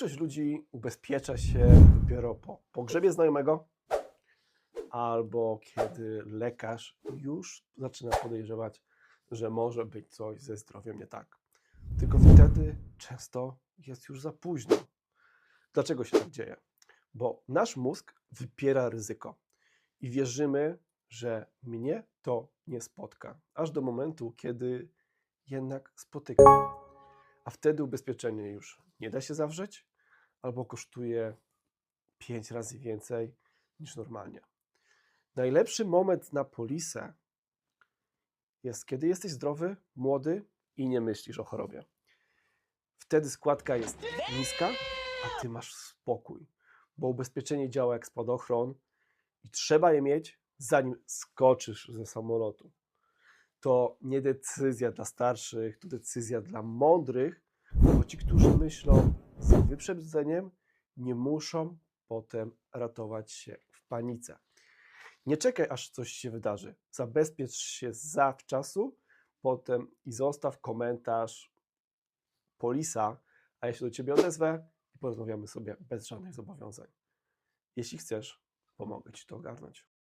Większość ludzi ubezpiecza się dopiero po pogrzebie znajomego albo kiedy lekarz już zaczyna podejrzewać, że może być coś ze zdrowiem nie tak. Tylko wtedy często jest już za późno. Dlaczego się tak dzieje? Bo nasz mózg wypiera ryzyko i wierzymy, że mnie to nie spotka, aż do momentu, kiedy jednak spotyka. A wtedy ubezpieczenie już nie da się zawrzeć albo kosztuje 5 razy więcej niż normalnie. Najlepszy moment na polisę jest, kiedy jesteś zdrowy, młody i nie myślisz o chorobie. Wtedy składka jest niska, a ty masz spokój, bo ubezpieczenie działa jak spadochron i trzeba je mieć, zanim skoczysz ze samolotu. To nie decyzja dla starszych, to decyzja dla mądrych, bo ci, którzy myślą z wyprzedzeniem, nie muszą potem ratować się w panice. Nie czekaj, aż coś się wydarzy. Zabezpiecz się zawczasu, potem i zostaw komentarz polisa, a ja się do ciebie odezwę i porozmawiamy sobie bez żadnych zobowiązań. Jeśli chcesz, pomogę ci to ogarnąć.